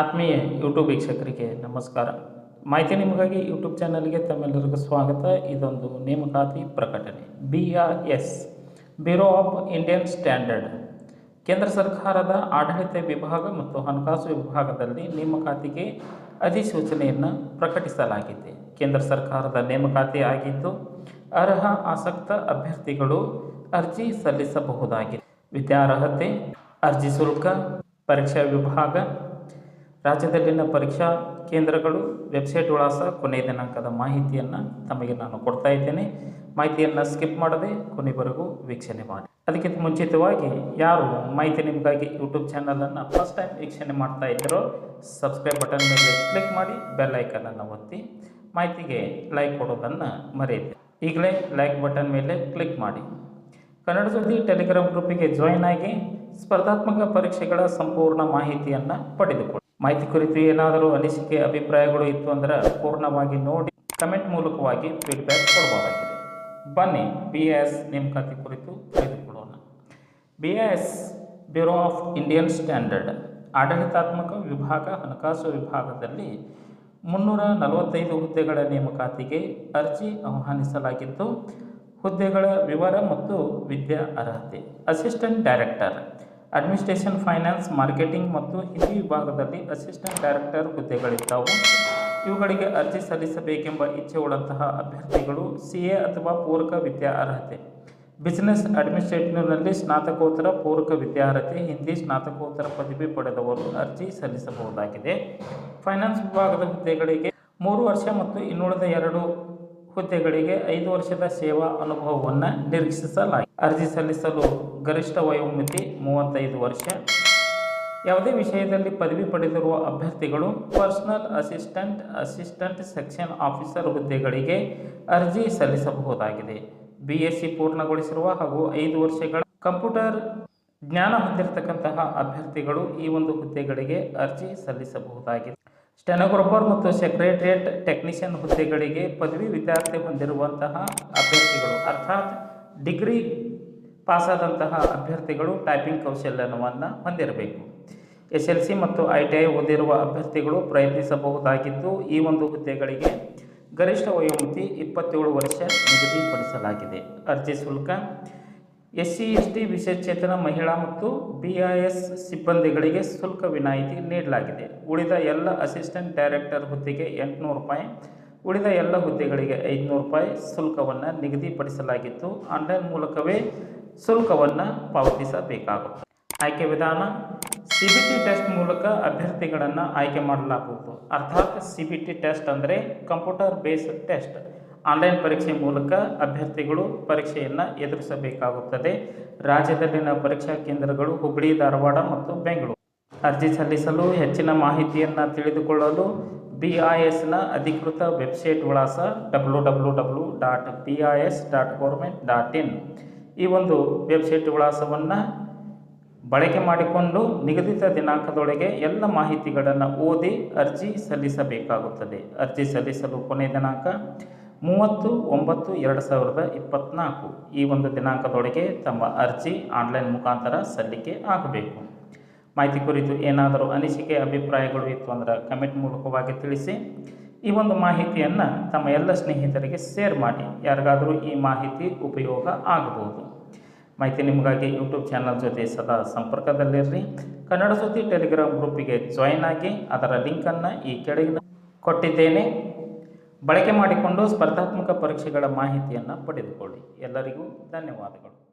ಆತ್ಮೀಯ ಯೂಟ್ಯೂಬ್ ವೀಕ್ಷಕರಿಗೆ ನಮಸ್ಕಾರ. ಮಾಹಿತಿ ನಿಮಗಾಗಿ ಯೂಟ್ಯೂಬ್ ಚಾನಲ್ಗೆ ತಮ್ಮೆಲ್ಲರಿಗೂ ಸ್ವಾಗತ. ಇದೊಂದು ನೇಮಕಾತಿ ಪ್ರಕಟಣೆ. B R S bureau of Indian standard ಕೇಂದ್ರ ಸರ್ಕಾರದ ಆಡಳಿತ ವಿಭಾಗ ಮತ್ತು ಹಣಕಾಸು ವಿಭಾಗದಲ್ಲಿ ನೇಮಕಾತಿಗೆ ಅಧಿಸೂಚನೆಯನ್ನು ಪ್ರಕಟಿಸಲಾಗಿದೆ. ಕೇಂದ್ರ ಸರ್ಕಾರದ ನೇಮಕಾತಿ ಆಗಿದ್ದು, ಅರ್ಹ ಆಸಕ್ತ ಅಭ್ಯರ್ಥಿಗಳು ಅರ್ಜಿ ಸಲ್ಲಿಸಬಹುದಾಗಿದೆ. ವಿದ್ಯಾರ್ಹತೆ ಅರ್ಜಿ ಶುಲ್ಕ, ಪರೀಕ್ಷಾ ವಿಭಾಗ ರಾಜ್ಯದಲ್ಲಿನ ಪರೀಕ್ಷಾ ಕೇಂದ್ರಗಳು ವೆಬ್ಸೈಟ್ ವಿಳಾಸ ಕೊನೆಯ ದಿನಾಂಕದ ಮಾಹಿತಿಯನ್ನು ತಮಗೆ ನಾನು ಕೊಡ್ತಾ ಇದ್ದೇನೆ. ಮಾಹಿತಿಯನ್ನು ಸ್ಕಿಪ್ ಮಾಡದೆ ಕೊನೆವರೆಗೂ ವೀಕ್ಷಣೆ ಮಾಡಿ. ಅದಕ್ಕಿಂತ ಮುಂಚಿತವಾಗಿ ಯಾರು ಮಾಹಿತಿ ನಿಮಗಾಗಿ ಯೂಟ್ಯೂಬ್ ಚಾನಲನ್ನು ಫಸ್ಟ್ ಟೈಮ್ ವೀಕ್ಷಣೆ ಮಾಡ್ತಾ ಇದ್ದೀರೋ ಸಬ್ಸ್ಕ್ರೈಬ್ ಬಟನ್ ಮೇಲೆ ಕ್ಲಿಕ್ ಮಾಡಿ ಬೆಲ್ ಐಕನನ್ನು ಒತ್ತಿ, ಮಾಹಿತಿಗೆ ಲೈಕ್ ಕೊಡೋದನ್ನು ಮರೆಯದೆ ಈಗಲೇ ಲೈಕ್ ಬಟನ್ ಮೇಲೆ ಕ್ಲಿಕ್ ಮಾಡಿ. ಕನ್ನಡ ಜೊತೆ ಟೆಲಿಗ್ರಾಮ್ ಗ್ರೂಪಿಗೆ ಜಾಯಿನ್ ಆಗಿ ಸ್ಪರ್ಧಾತ್ಮಕ ಪರೀಕ್ಷೆಗಳ ಸಂಪೂರ್ಣ ಮಾಹಿತಿಯನ್ನು ಪಡೆದುಕೊಳ್ಳಿ. ಮಾಹಿತಿ ಕುರಿತು ಏನಾದರೂ ಅನಿಸಿಕೆ, ಅಭಿಪ್ರಾಯಗಳು ಇತ್ತು ಅಂದರೆ ಪೂರ್ಣವಾಗಿ ನೋಡಿ ಕಮೆಂಟ್ ಮೂಲಕವಾಗಿ ಫೀಡ್ಬ್ಯಾಕ್ ಕೊಡಬಹುದಾಗಿದೆ ಬನ್ನಿ ಬಿ ಎಸ್ ನೇಮಕಾತಿ ಕುರಿತು ತಿಳಿದುಕೊಳ್ಳೋಣ. B S bureau of Indian standard ಆಡಳಿತಾತ್ಮಕ ವಿಭಾಗ, ಹಣಕಾಸು ವಿಭಾಗದಲ್ಲಿ ಮುನ್ನೂರ ನಲವತ್ತೈದು ಹುದ್ದೆಗಳ ನೇಮಕಾತಿಗೆ ಅರ್ಜಿ ಆಹ್ವಾನಿಸಲಾಗಿದ್ದು, ಹುದ್ದೆಗಳ ವಿವರ ಮತ್ತು ವಿದ್ಯಾ ಅರ್ಹತೆ. Assistant director administration, finance, marketing ಮತ್ತು ಹಿಂದಿ ವಿಭಾಗದಲ್ಲಿ ಅಸಿಸ್ಟೆಂಟ್ ಡೈರೆಕ್ಟರ್ ಹುದ್ದೆಗಳಿದ್ದವು. ಇವುಗಳಿಗೆ ಅರ್ಜಿ ಸಲ್ಲಿಸಬೇಕೆಂಬ ಇಚ್ಛೆ ಉಳ್ಳಂತಹ ಅಭ್ಯರ್ಥಿಗಳು ಸಿ ಎ ಅಥವಾ ಪೂರಕ ವಿದ್ಯಾ ಅರ್ಹತೆ. ಬಿಸಿನೆಸ್ ಅಡ್ಮಿನಿಸ್ಟ್ರೇಟಿವ್ನಲ್ಲಿ ಸ್ನಾತಕೋತ್ತರ, ಪೂರಕ ವಿದ್ಯಾರ್ಹತೆ ಹಿಂದಿ ಸ್ನಾತಕೋತ್ತರ ಪದವಿ ಪಡೆದವರು ಅರ್ಜಿ ಸಲ್ಲಿಸಬಹುದಾಗಿದೆ. ಫೈನಾನ್ಸ್ ವಿಭಾಗದ ಹುದ್ದೆಗಳಿಗೆ ಮೂರು ವರ್ಷ ಮತ್ತು ಇನ್ನುಳಿದ ಎರಡು ಹುದ್ದೆಗಳಿಗೆ ಐದು ವರ್ಷದ ಸೇವಾ ಅನುಭವವನ್ನು ನಿರೀಕ್ಷಿಸಲಾಗಿದೆ. ಅರ್ಜಿ ಸಲ್ಲಿಸಲು ಗರಿಷ್ಠ ವಯೋಮಿತಿ ಮೂವತ್ತೈದು ವರ್ಷ. ಯಾವುದೇ ವಿಷಯದಲ್ಲಿ ಪದವಿ ಪಡೆದಿರುವ ಅಭ್ಯರ್ಥಿಗಳು, personal assistant assistant section officer ಹುದ್ದೆಗಳಿಗೆ ಅರ್ಜಿ ಸಲ್ಲಿಸಬಹುದಾಗಿದೆ. ಬಿ ಎಸ್ ಪೂರ್ಣಗೊಳಿಸಿರುವ ಹಾಗೂ ಐದು ವರ್ಷಗಳ ಕಂಪ್ಯೂಟರ್ ಜ್ಞಾನ ಹೊಂದಿರತಕ್ಕಂತಹ ಅಭ್ಯರ್ಥಿಗಳು ಈ ಒಂದು ಹುದ್ದೆಗಳಿಗೆ ಅರ್ಜಿ ಸಲ್ಲಿಸಬಹುದಾಗಿದೆ. ಸ್ಟೆನೋಗ್ರಾಫರ್ ಮತ್ತು ಸೆಕ್ರೆಟರಿಯೇಟ್ ಟೆಕ್ನಿಷಿಯನ್ ಹುದ್ದೆಗಳಿಗೆ ಪದವಿ ವಿದ್ಯಾರ್ಥಿ ಹೊಂದಿರುವಂತಹ ಅಭ್ಯರ್ಥಿಗಳು, ಅರ್ಥಾತ್ ಡಿಗ್ರಿ ಪಾಸಾದಂತಹ ಅಭ್ಯರ್ಥಿಗಳು ಟೈಪಿಂಗ್ ಕೌಶಲ್ಯವನ್ನು ಹೊಂದಿರಬೇಕು. ಎಸ್ ಎಲ್ ಸಿ ಮತ್ತು ಐ ಟಿ ಐ ಓದಿರುವ ಅಭ್ಯರ್ಥಿಗಳು ಪ್ರಯತ್ನಿಸಬಹುದಾಗಿದ್ದು, ಈ ಒಂದು ಹುದ್ದೆಗಳಿಗೆ ಗರಿಷ್ಠ ವಯೋಮಿತಿ ಇಪ್ಪತ್ತೇಳು ವರ್ಷ ನಿಗದಿಪಡಿಸಲಾಗಿದೆ. ಅರ್ಜಿ ಶುಲ್ಕ ಎಸ್ ಸಿ ಎಸ್ ಟಿ ವಿಶೇಷಚೇತನ ಮಹಿಳಾ ಮತ್ತು ಬಿ ಐ ಎಸ್ ಸಿಬ್ಬಂದಿಗಳಿಗೆ ಶುಲ್ಕ ವಿನಾಯಿತಿ ನೀಡಲಾಗಿದೆ. ಉಳಿದ ಎಲ್ಲ ಅಸಿಸ್ಟೆಂಟ್ ಡೈರೆಕ್ಟರ್ ಹುದ್ದೆಗೆ ಎಂಟುನೂರು ರೂಪಾಯಿ, ಉಳಿದ ಎಲ್ಲ ಹುದ್ದೆಗಳಿಗೆ ಐದುನೂರು ರೂಪಾಯಿ ಶುಲ್ಕವನ್ನು ನಿಗದಿಪಡಿಸಲಾಗಿತ್ತು ಆನ್ಲೈನ್ ಮೂಲಕವೇ ಶುಲ್ಕವನ್ನು ಪಾವತಿಸಬೇಕಾಗುತ್ತದೆ. ಆಯ್ಕೆ ವಿಧಾನ ಸಿ ಬಿ ಟಿ ಟೆಸ್ಟ್ ಮೂಲಕ ಅಭ್ಯರ್ಥಿಗಳನ್ನು ಆಯ್ಕೆ ಮಾಡಲಾಗುವುದು. ಅರ್ಥಾತ್ ಸಿ ಬಿ ಟಿ ಟೆಸ್ಟ್ ಅಂದರೆ ಕಂಪ್ಯೂಟರ್ ಬೇಸ್ಡ್ ಟೆಸ್ಟ್. ಆನ್ಲೈನ್ ಪರೀಕ್ಷೆ ಮೂಲಕ ಅಭ್ಯರ್ಥಿಗಳು ಪರೀಕ್ಷೆಯನ್ನು ಎದುರಿಸಬೇಕಾಗುತ್ತದೆ. ರಾಜ್ಯದಲ್ಲಿನ ಪರೀಕ್ಷಾ ಕೇಂದ್ರಗಳು ಹುಬ್ಬಳ್ಳಿ ಧಾರವಾಡ ಮತ್ತು ಬೆಂಗಳೂರು. ಅರ್ಜಿ ಸಲ್ಲಿಸಲು ಹೆಚ್ಚಿನ ಮಾಹಿತಿಯನ್ನು ತಿಳಿದುಕೊಳ್ಳಲು ಬಿ ಐ ಎಸ್ನ ಅಧಿಕೃತ ವೆಬ್ಸೈಟ್ ವಿಳಾಸ W W W dot B I S dot government dot in ಈ ಒಂದು ವೆಬ್ಸೈಟ್ ವಿಳಾಸವನ್ನು ಬಳಕೆ ಮಾಡಿಕೊಂಡು ನಿಗದಿತ ದಿನಾಂಕದೊಳಗೆ ಎಲ್ಲ ಮಾಹಿತಿಗಳನ್ನು ಓದಿ ಅರ್ಜಿ ಸಲ್ಲಿಸಬೇಕಾಗುತ್ತದೆ. ಅರ್ಜಿ ಸಲ್ಲಿಸಲು ಕೊನೆಯ ದಿನಾಂಕ ಮೂವತ್ತು ಒಂಬತ್ತು ಎರಡು ಸಾವಿರದ ಇಪ್ಪತ್ತ್ನಾಲ್ಕು ಈ ಒಂದು ದಿನಾಂಕದೊಳಗೆ ತಮ್ಮ ಅರ್ಜಿ ಆನ್ಲೈನ್ ಮುಖಾಂತರ ಸಲ್ಲಿಕೆ ಆಗಬೇಕು. ಮಾಹಿತಿ ಕುರಿತು ಏನಾದರೂ ಅನಿಸಿಕೆ, ಅಭಿಪ್ರಾಯಗಳು ಇತ್ತು ಅಂದರೆ ಕಮೆಂಟ್ ಮೂಲಕವಾಗಿ ತಿಳಿಸಿ. ಈ ಒಂದು ಮಾಹಿತಿಯನ್ನು ತಮ್ಮ ಎಲ್ಲ ಸ್ನೇಹಿತರಿಗೆ ಶೇರ್ ಮಾಡಿ. ಯಾರಿಗಾದರೂ ಈ ಮಾಹಿತಿ ಉಪಯೋಗ ಆಗಬಹುದು. ಮಾಹಿತಿ ನಿಮಗಾಗಿ ಯೂಟ್ಯೂಬ್ ಚಾನಲ್ ಜೊತೆ ಸದಾ ಸಂಪರ್ಕದಲ್ಲಿರ್ರಿ. ಕನ್ನಡ ಸುದ್ದಿ ಟೆಲಿಗ್ರಾಮ್ ಗ್ರೂಪಿಗೆ ಜಾಯಿನ್ ಆಗಿ ಅದರ ಲಿಂಕನ್ನು ಈ ಕೆಳಗಿನ ಕೊಟ್ಟಿದ್ದೇನೆ. ಬಳಕೆ ಮಾಡಿಕೊಂಡು ಸ್ಪರ್ಧಾತ್ಮಕ ಪರೀಕ್ಷೆಗಳ ಮಾಹಿತಿಯನ್ನು ಪಡೆದುಕೊಳ್ಳಿ. ಎಲ್ಲರಿಗೂ ಧನ್ಯವಾದಗಳು.